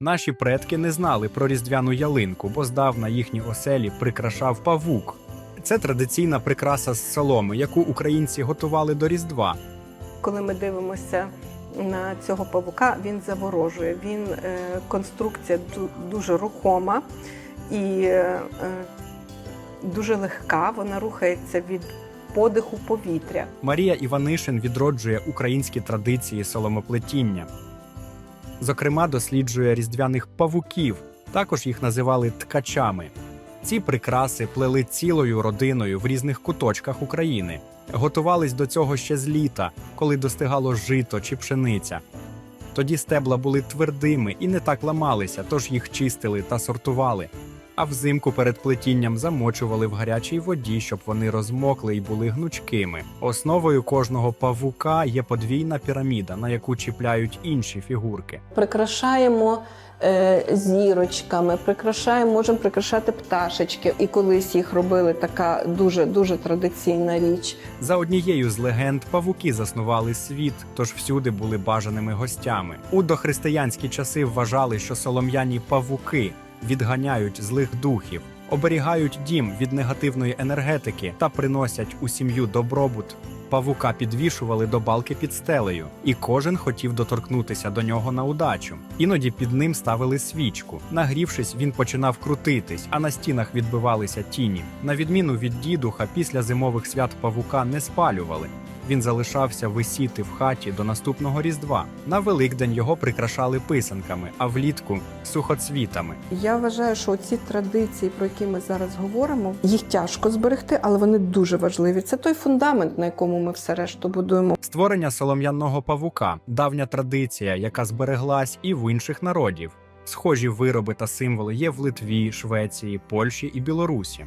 Наші предки не знали про різдвяну ялинку, бо здавна їхні оселі прикрашав павук. Це традиційна прикраса з соломи, яку українці готували до Різдва. Коли ми дивимося на цього павука, він заворожує. Він е, конструкція дуже рухома і е, е, дуже легка. Вона рухається від подиху повітря. Марія Іванишин відроджує українські традиції соломоплетіння. Зокрема, досліджує різдвяних павуків, також їх називали ткачами. Ці прикраси плели цілою родиною в різних куточках України. Готувались до цього ще з літа, коли достигало жито чи пшениця. Тоді стебла були твердими і не так ламалися, тож їх чистили та сортували. А взимку перед плетінням замочували в гарячій воді, щоб вони розмокли і були гнучкими. Основою кожного павука є подвійна піраміда, на яку чіпляють інші фігурки. прикрашаємо е, зірочками, прикрашаємо, можемо прикрашати пташечки. І колись їх робили така дуже дуже традиційна річ. За однією з легенд, павуки заснували світ, тож всюди були бажаними гостями. У дохристиянські часи вважали, що солом'яні павуки відганяють злих духів, оберігають дім від негативної енергетики та приносять у сім'ю добробут. Павука підвішували до балки під стелею, і кожен хотів доторкнутися до нього на удачу. Іноді під ним ставили свічку. Нагрівшись, він починав крутитись, а на стінах відбивалися тіні. На відміну від дідуха, після зимових свят павука не спалювали. Він залишався висіти в хаті до наступного різдва. На Великдень його прикрашали писанками, а влітку сухоцвітами. Я вважаю, що ці традиції, про які ми зараз говоримо, їх тяжко зберегти, але вони дуже важливі. Це той фундамент, на якому ми все решту будуємо. Створення солом'яного павука давня традиція, яка збереглась і в інших народів. Схожі вироби та символи є в Литві, Швеції, Польщі і Білорусі.